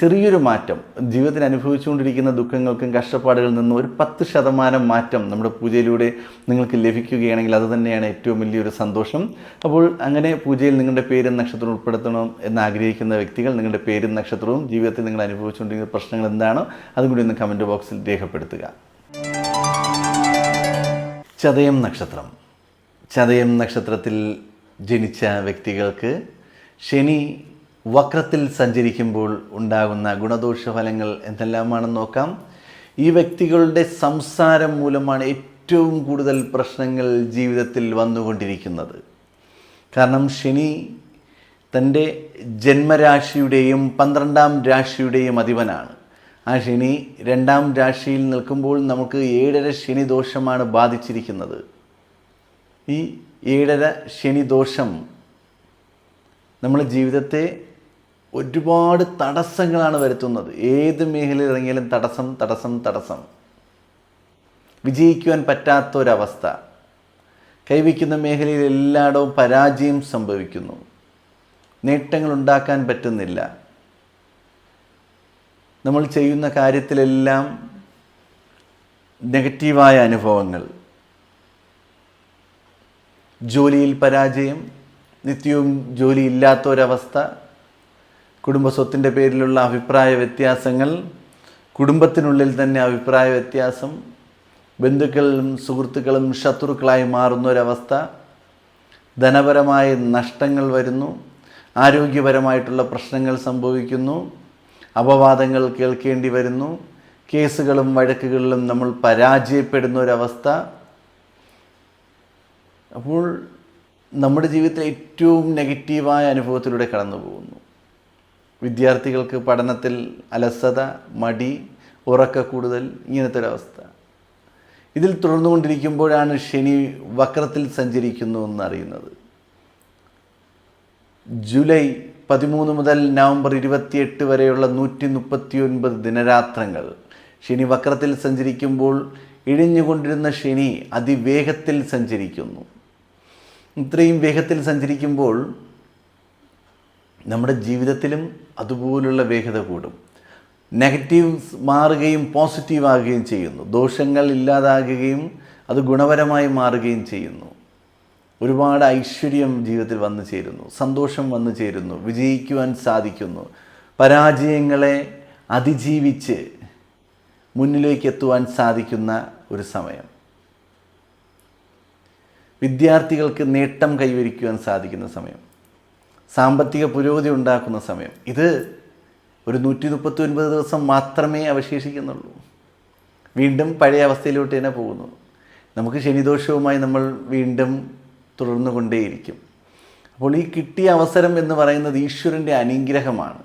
ചെറിയൊരു മാറ്റം. ജീവിതത്തിൽ അനുഭവിച്ചുകൊണ്ടിരിക്കുന്ന ദുഃഖങ്ങൾക്കും കഷ്ടപ്പാടുകളിൽ നിന്നും ഒരു പത്ത് ശതമാനം മാറ്റം നമ്മുടെ പൂജയിലൂടെ നിങ്ങൾക്ക് ലഭിക്കുകയാണെങ്കിൽ അത് തന്നെയാണ് ഏറ്റവും വലിയൊരു സന്തോഷം. അപ്പോൾ അങ്ങനെ പൂജയിൽ നിങ്ങളുടെ പേരും നക്ഷത്രവും ഉൾപ്പെടുത്തണം എന്ന് ആഗ്രഹിക്കുന്ന വ്യക്തികൾ നിങ്ങളുടെ പേരും നക്ഷത്രവും ജീവിതത്തിൽ നിങ്ങൾ അനുഭവിച്ചുകൊണ്ടിരിക്കുന്ന പ്രശ്നങ്ങൾ എന്താണോ അതും കൂടി ഒന്ന് കമന്റ് ബോക്സിൽ രേഖപ്പെടുത്തുക. ചതയം നക്ഷത്രം. ചതയം നക്ഷത്രത്തിൽ ജനിച്ച വ്യക്തികൾക്ക് ശനി വക്രത്തിൽ സഞ്ചരിക്കുമ്പോൾ ഉണ്ടാകുന്ന ഗുണദോഷ ഫലങ്ങൾ എന്തെല്ലാമാണെന്ന് നോക്കാം. ഈ വ്യക്തികളുടെ സംസാരം മൂലമാണ് ഏറ്റവും കൂടുതൽ പ്രശ്നങ്ങൾ ജീവിതത്തിൽ വന്നുകൊണ്ടിരിക്കുന്നത്. കാരണം ശനി തന്റെ ജന്മരാശിയുടെയും പന്ത്രണ്ടാം രാശിയുടെയും അധിപനാണ്. ആ ശനി രണ്ടാം രാശിയിൽ നിൽക്കുമ്പോൾ നമുക്ക് ഏഴര ശനി ദോഷമാണ് ബാധിച്ചിരിക്കുന്നത്. ഈ ഏഴര ശനി ദോഷം നമ്മുടെ ജീവിതത്തെ ഒരുപാട് തടസ്സങ്ങളാണ് വരുത്തുന്നത്. ഏത് മേഖലയിൽ ഇറങ്ങിയാലും തടസ്സം തടസ്സം തടസ്സം. വിജയിക്കുവാൻ പറ്റാത്തൊരവസ്ഥ. കൈവയ്ക്കുന്ന മേഖലയിൽ എല്ലായിടവും പരാജയം സംഭവിക്കുന്നു. നേട്ടങ്ങൾ ഉണ്ടാക്കാൻ പറ്റുന്നില്ല. നമ്മൾ ചെയ്യുന്ന കാര്യത്തിലെല്ലാം നെഗറ്റീവായ അനുഭവങ്ങൾ. ജോലിയിൽ പരാജയം നിത്യവും ജോലി ഇല്ലാത്ത കുടുംബസ്വത്തിന്റെ പേരിലുള്ള അഭിപ്രായ വ്യത്യാസങ്ങൾ കുടുംബത്തിനുള്ളിൽ തന്നെ അഭിപ്രായ വ്യത്യാസം ബന്ധുക്കളും സുഹൃത്തുക്കളും ശത്രുക്കളായി മാറുന്ന ഒരവസ്ഥ ധനപരമായ നഷ്ടങ്ങൾ വരുന്നു ആരോഗ്യപരമായിട്ടുള്ള പ്രശ്നങ്ങൾ സംഭവിക്കുന്നു അപവാദങ്ങൾ കേൾക്കേണ്ടി വരുന്നു കേസുകളും വഴക്കുകളിലും നമ്മൾ പരാജയപ്പെടുന്ന ഒരവസ്ഥ അപ്പോൾ നമ്മുടെ ജീവിതത്തിലെ ഏറ്റവും നെഗറ്റീവായ അനുഭവത്തിലൂടെ കടന്നു പോകുന്നു വിദ്യാർത്ഥികൾക്ക് പഠനത്തിൽ അലസത മടി ഉറക്ക കൂടുതൽ ഇങ്ങനത്തെ ഒരവസ്ഥ ഇതിൽ തുടർന്നുകൊണ്ടിരിക്കുമ്പോഴാണ് ശനി വക്രത്തിൽ സഞ്ചരിക്കുന്നു എന്നറിയുന്നത്. ജൂലൈ പതിമൂന്ന് മുതൽ നവംബർ ഇരുപത്തിയെട്ട് വരെയുള്ള നൂറ്റി മുപ്പത്തി ഒൻപത് ദിനരാത്രങ്ങൾ ശനി വക്രത്തിൽ സഞ്ചരിക്കുമ്പോൾ ഇഴിഞ്ഞുകൊണ്ടിരുന്ന ശനി അതിവേഗത്തിൽ സഞ്ചരിക്കുന്നു. ഇത്രയും വേഗത്തിൽ സഞ്ചരിക്കുമ്പോൾ നമ്മുടെ ജീവിതത്തിലും അതുപോലുള്ള വേഗത കൂടും. നെഗറ്റീവ്സ് മാറുകയും പോസിറ്റീവ് ആകുകയും ചെയ്യുന്നു. ദോഷങ്ങൾ ഇല്ലാതാകുകയും അത് ഗുണപരമായി മാറുകയും ചെയ്യുന്നു. ഒരുപാട് ഐശ്വര്യം ജീവിതത്തിൽ വന്നു ചേരുന്നു. സന്തോഷം വന്നു ചേരുന്നു. വിജയിക്കുവാൻ സാധിക്കുന്നു. പരാജയങ്ങളെ അതിജീവിച്ച് മുന്നിലേക്ക് എത്തുവാൻ സാധിക്കുന്ന ഒരു സമയം. വിദ്യാർത്ഥികൾക്ക് നേട്ടം കൈവരിക്കുവാൻ സാധിക്കുന്ന സമയം. സാമ്പത്തിക പുരോഗതി ഉണ്ടാക്കുന്ന സമയം. ഇത് ഒരു നൂറ്റി മുപ്പത്തി ഒൻപത് ദിവസം മാത്രമേ അവശേഷിക്കുന്നുള്ളൂ. വീണ്ടും പഴയ അവസ്ഥയിലോട്ട് തന്നെ പോകുന്നു. നമുക്ക് ശനിദോഷവുമായി നമ്മൾ വീണ്ടും തുടർന്നു കൊണ്ടേയിരിക്കും അപ്പോൾ ഈ കിട്ടിയ അവസരം എന്ന് പറയുന്നത് ഈശ്വരന്റെ അനുഗ്രഹമാണ്.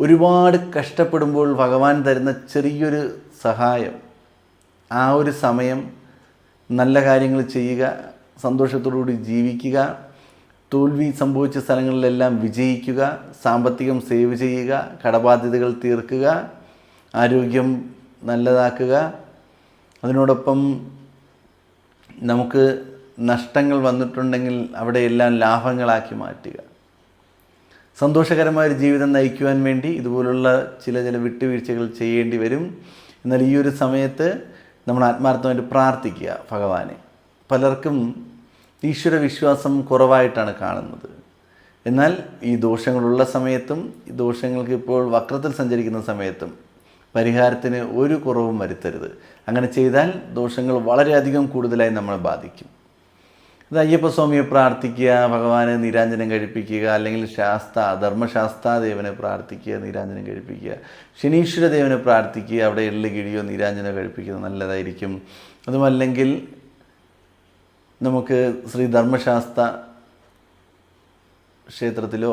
ഒരുപാട് കഷ്ടപ്പെടുമ്പോൾ ഭഗവാൻ തരുന്ന ചെറിയൊരു സഹായം ആ ഒരു സമയം നല്ല കാര്യങ്ങൾ ചെയ്യുക സന്തോഷത്തോടുകൂടി ജീവിക്കുക തോൽവി സംഭവിച്ച സ്ഥലങ്ങളിലെല്ലാം വിജയിക്കുക സാമ്പത്തികം സേവ് ചെയ്യുക കടബാധ്യതകൾ തീർക്കുക ആരോഗ്യം നല്ലതാക്കുക. അതിനോടൊപ്പം നമുക്ക് നഷ്ടങ്ങൾ വന്നിട്ടുണ്ടെങ്കിൽ അവിടെയെല്ലാം ലാഭങ്ങളാക്കി മാറ്റുക. സന്തോഷകരമായ ഒരു ജീവിതം നയിക്കുവാൻ വേണ്ടി ഇതുപോലുള്ള ചില ചില വിട്ടുവീഴ്ചകൾ ചെയ്യേണ്ടി വരും. എന്നാൽ ഈ ഒരു സമയത്ത് നമ്മൾ ആത്മാർത്ഥമായിട്ട് പ്രാർത്ഥിക്കുക ഭഗവാനെ. പലർക്കും ഈശ്വര വിശ്വാസം കുറവായിട്ടാണ് കാണുന്നത്. എന്നാൽ ഈ ദോഷങ്ങളുള്ള സമയത്തും ഈ ദോഷങ്ങൾക്ക് ഇപ്പോൾ വക്രത്തിൽ സഞ്ചരിക്കുന്ന സമയത്തും പരിഹാരത്തിന് ഒരു കുറവും വരുത്തരുത്. അങ്ങനെ ചെയ്താൽ ദോഷങ്ങൾ വളരെയധികം കൂടുതലായി നമ്മളെ ബാധിക്കും. അത് അയ്യപ്പസ്വാമിയെ പ്രാർത്ഥിക്കുക ഭഗവാനെ നീരാഞ്ജനം കഴിപ്പിക്കുക അല്ലെങ്കിൽ ശാസ്ത ധർമ്മശാസ്താദേവനെ പ്രാർത്ഥിക്കുക നീരാഞ്ജനം കഴിപ്പിക്കുക ശനീശ്വര ദേവനെ പ്രാർത്ഥിക്കുക അവിടെ എള്ളു കിഴിയോ നീരാഞ്ജനം കഴിപ്പിക്കുന്നത് നല്ലതായിരിക്കും. അതുമല്ലെങ്കിൽ നമുക്ക് ശ്രീ ധർമ്മശാസ്ത്ര ക്ഷേത്രത്തിലോ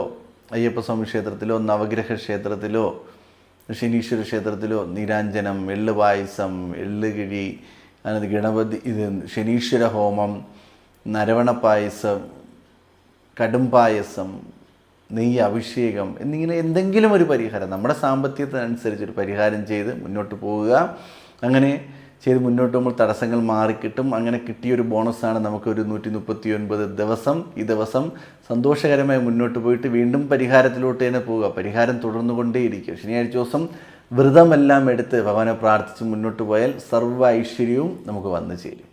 അയ്യപ്പസ്വാമി ക്ഷേത്രത്തിലോ നവഗ്രഹ ക്ഷേത്രത്തിലോ ശനീശ്വര ക്ഷേത്രത്തിലോ നീരാഞ്ജനം എള്ള് പായസം എള്ള് കിഴി അങ്ങനെ ഗണപതി ഇത് ശനീശ്വര ഹോമം നരവണ പായസം കടും പായസം നെയ്യ് അഭിഷേകം എന്നിങ്ങനെ എന്തെങ്കിലും ഒരു പരിഹാരം. നമ്മുടെ സാമ്പത്തികത്തിനനുസരിച്ച് ഒരു പരിഹാരം ചെയ്ത് മുന്നോട്ട് പോവുക. അങ്ങനെ ചെയ്ത് മുന്നോട്ട് പോകുമ്പോൾ തടസ്സങ്ങൾ മാറിക്കിട്ടും. അങ്ങനെ കിട്ടിയൊരു ബോണസാണ് നമുക്കൊരു നൂറ്റി മുപ്പത്തി ഒൻപത് ദിവസം. ഈ ദിവസം സന്തോഷകരമായി മുന്നോട്ട് പോയിട്ട് വീണ്ടും പരിഹാരത്തിലോട്ട് തന്നെ പോവുക. പരിഹാരം തുടർന്നുകൊണ്ടേയിരിക്കും. ശനിയാഴ്ച ദിവസം വ്രതമെല്ലാം എടുത്ത് ഭഗവാനെ പ്രാർത്ഥിച്ച് മുന്നോട്ട് പോയാൽ സർവ ഐശ്വര്യവും നമുക്ക് വന്നു ചേരും.